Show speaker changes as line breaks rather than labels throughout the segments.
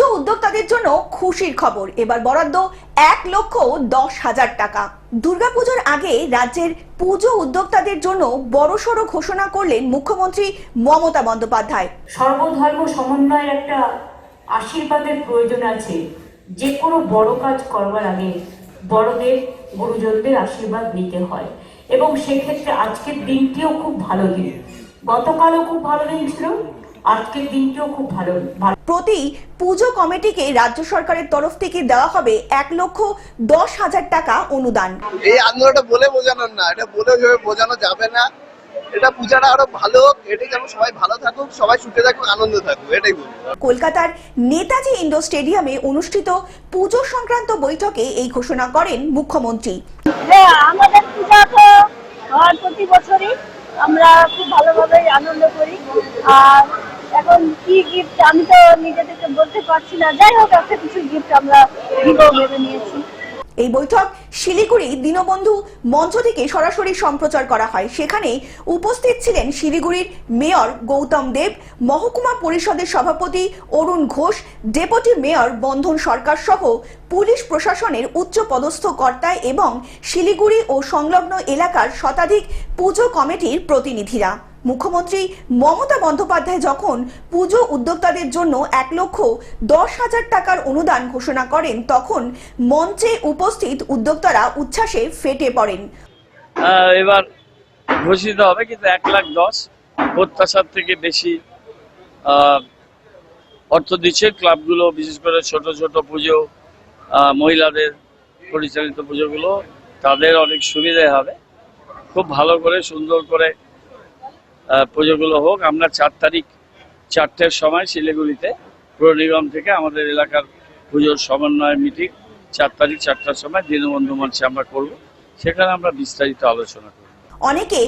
পুজো উদ্যোক্তাদের জন্য খুশির খবর। এবার বরাদ্দ এক লক্ষ দশ হাজার টাকা। দুর্গাপুজোর আগে রাজ্যের পুজো উদ্যোক্তাদের জন্য বড়সড় ঘোষণা করলেন মুখ্যমন্ত্রী মমতা বন্দ্যোপাধ্যায়।
সর্বধর্ম সমন্বয়ের একটা আশীর্বাদের প্রয়োজন আছে। যে কোনো বড় কাজ করবার আগে বড়দের, গুরুজনদের আশীর্বাদ নিতে হয়। এবং সেক্ষেত্রে আজকের দিনটিও খুব ভালো দিন। গতকালও খুব ভালো দিন ছিল। আজকের দিনটিও খুব ভালো
প্রতি পুজো কমিটিকে রাজ্য সরকারের তরফ থেকে দেওয়া হবে এক লক্ষ দশ হাজার টাকা অনুদান।
এই আন্দোলনটা বলে বোঝানোর না এটা বলে বোঝানো যাবে না এটা পূজাটা আরও ভালো হোক এটাই যেন সবাই ভালো থাকুক সবাই সুখে থাকুক আনন্দ থাকুক এটাই বলব।
কলকাতার নেতাজি ইন্ডোর স্টেডিয়ামে অনুষ্ঠিত পুজো সংক্রান্ত বৈঠকে এই ঘোষণা করেন মুখ্যমন্ত্রী।
হ্যাঁ আমাদের পূজা তো প্রতি বছরই আমরা খুব ভালোভাবেই আনন্দ করি। আর কি গিফট আমি তো নিজে থেকে বলতে পারছি না। যাই হোক, একটা কিছু গিফট আমরা দিব, ভেবে নিয়েছি।
এই বৈঠক শিলিগুড়ি দীনবন্ধু মঞ্চ থেকে সরাসরি সম্প্রচার করা হয়। সেখানে উপস্থিত ছিলেন শিলিগুড়ির মেয়র গৌতম দেব, মহকুমা পরিষদের সভাপতি অরুণ ঘোষ, ডেপুটি মেয়র বন্ধন সরকার সহ পুলিশ প্রশাসনের উচ্চ পদস্থ কর্তা এবং শিলিগুড়ি ও সংলগ্ন এলাকার শতাধিক পুজো কমিটির প্রতিনিধিরা। মুখ্যমন্ত্রী মমতা বন্দ্যোপাধ্যায় যখন পুজো উদ্যোক্তাদের জন্য এক লক্ষ দশ হাজার টাকার অনুদান ঘোষণা করেন, তখন মঞ্চে উপস্থিত উদ্যোক্তারা উচ্ছ্বাসে ফেটে পড়েন।
এবার ঘোষিত হবে কিন্তু এক লাখ দশ। প্রত্যাশার থেকে বেশি অর্থ দিচ্ছে ক্লাবগুলো, বিশেষ করে ছোট ছোট পুজো মহিলাদের পরিচালিত পুজোগুলো, তাদের অনেক সুবিধা হবে। খুব ভালো করে, সুন্দর করে পুজোগুলো হোক, আমরা চার তারিখ চারটের সময় শিলিগুড়িতে পুর নিগম থেকে আমাদের এলাকার পুজোর সমন্বয় মিটিং, চার তারিখ চারটার সময় দীনবন্ধু মঞ্চে আমরা করব। সেখানে আমরা বিস্তারিত আলোচনা করব।
অনেকে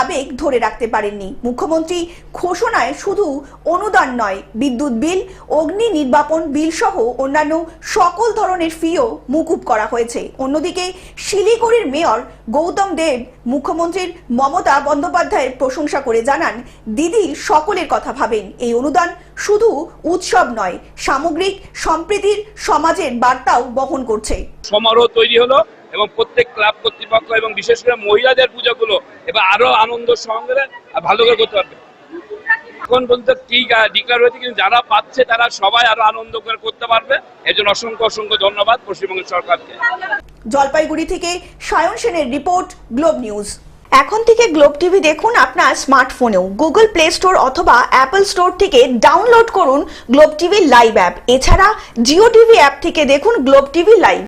আবেগ ধরে রাখতে পারেননি। মুখ্যমন্ত্রী ঘোষণায় শুধু অনুদান নয়, বিদ্যুৎ বিল, অগ্নি নির্বাপন বিল সহ অন্যান্য সকল ধরনের ফিও মুকুব করা হয়েছে। অন্যদিকে শিলিগুড়ির মেয়র গৌতম দেব মুখ্যমন্ত্রীর মমতা বন্দ্যোপাধ্যায়ের প্রশংসা করে জানান, দিদি, সকলের কথা ভাবেন। এই অনুদান শুধু উৎসব নয়, সামগ্রিক সম্প্রীতির সমাজের বার্তাও বহন করছে।
সমারোহ তৈরি হলো। এবং প্রত্যেক ক্লাব কর্তৃপক্ষ এবং বিশেষ করে মহিলাদের পুজোগুলো এবার আরও আনন্দ আর ভালো করে করতে পারবে। এখন পর্যন্ত ঠিক ডিক্লার হয়েছে কিন্তু যারা পাচ্ছে তারা সবাই আরও আনন্দ করে করতে পারবে। এর জন্য অসংখ্য অসংখ্য ধন্যবাদ পশ্চিমবঙ্গ সরকারকে।
জলপাইগুড়ি থেকে সায়ন সেনের রিপোর্ট, গ্লোব নিউজ। এখন থেকে গ্লোব টিভি দেখুন আপনার স্মার্টফোনেও। গুগল প্লে স্টোর অথবা অ্যাপল স্টোর থেকে ডাউনলোড করুন গ্লোব টিভি লাইভ অ্যাপ। এছাড়া জিও টিভি অ্যাপ থেকে দেখুন গ্লোব টিভি লাইভ।